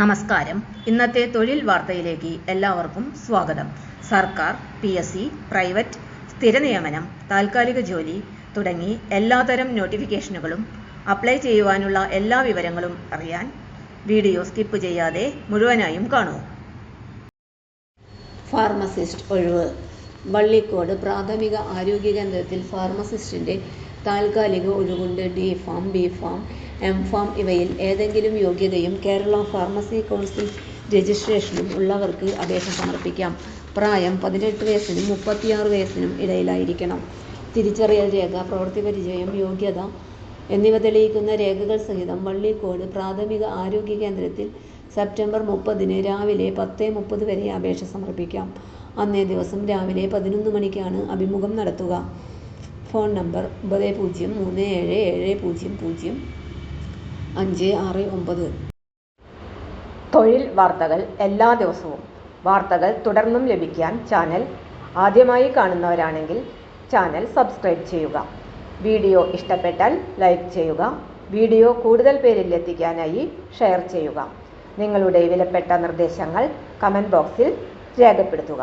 നമസ്കാരം. ഇന്നത്തെ തൊഴിൽ വാർത്തയിലേക്ക് എല്ലാവർക്കും സ്വാഗതം. സർക്കാർ പി എസ് സി പ്രൈവറ്റ് സ്ഥിരനിയമനം താൽക്കാലിക ജോലി തുടങ്ങി എല്ലാതരം നോട്ടിഫിക്കേഷനുകളും അപ്ലൈ ചെയ്യുവാനുള്ള എല്ലാ വിവരങ്ങളും അറിയാൻ വീഡിയോ സ്കിപ്പ് ചെയ്യാതെ മുഴുവനായും കാണൂ. ഫാർമസിസ്റ്റ് ഒഴിവ്. വള്ളിക്കോട് പ്രാഥമിക ആരോഗ്യ കേന്ദ്രത്തിൽ ഫാർമസിസ്റ്റിന്റെ താൽക്കാലിക ഒഴിവുണ്ട്. D pharm B pharm M pharm ഇവയിൽ ഏതെങ്കിലും യോഗ്യതയും കേരള ഫാർമസി കൗൺസിൽ രജിസ്ട്രേഷനും ഉള്ളവർക്ക് അപേക്ഷ സമർപ്പിക്കാം. പ്രായം പതിനെട്ട് വയസ്സിനും മുപ്പത്തിയാറ് വയസ്സിനും ഇടയിലായിരിക്കണം. തിരിച്ചറിയൽ രേഖ പ്രവൃത്തി പരിചയം യോഗ്യത എന്നിവ തെളിയിക്കുന്ന രേഖകൾ സഹിതം വള്ളിക്കോട് പ്രാഥമിക ആരോഗ്യ കേന്ദ്രത്തിൽ സെപ്റ്റംബർ മുപ്പതിന് രാവിലെ പത്ത് മുപ്പത് വരെ അപേക്ഷ സമർപ്പിക്കാം. അന്നേ ദിവസം രാവിലെ പതിനൊന്ന് മണിക്കാണ് അഭിമുഖം നടത്തുക. ഫോൺ നമ്പർ ഒമ്പത് പൂജ്യം മൂന്ന് ഏഴ് ഏഴ് പൂജ്യം പൂജ്യം അഞ്ച് ആറ് ഒമ്പത്. തൊഴിൽ വാർത്തകൾ എല്ലാ ദിവസവും. വാർത്തകൾ തുടർന്നും ലഭിക്കാൻ ചാനൽ ആദ്യമായി കാണുന്നവരാണെങ്കിൽ ചാനൽ സബ്സ്ക്രൈബ് ചെയ്യുക. വീഡിയോ ഇഷ്ടപ്പെട്ടാൽ ലൈക്ക് ചെയ്യുക. വീഡിയോ കൂടുതൽ പേരിൽ എത്തിക്കാനായി ഷെയർ ചെയ്യുക. നിങ്ങളുടെ വിലപ്പെട്ട നിർദ്ദേശങ്ങൾ കമന്റ് ബോക്സിൽ രേഖപ്പെടുത്തുക.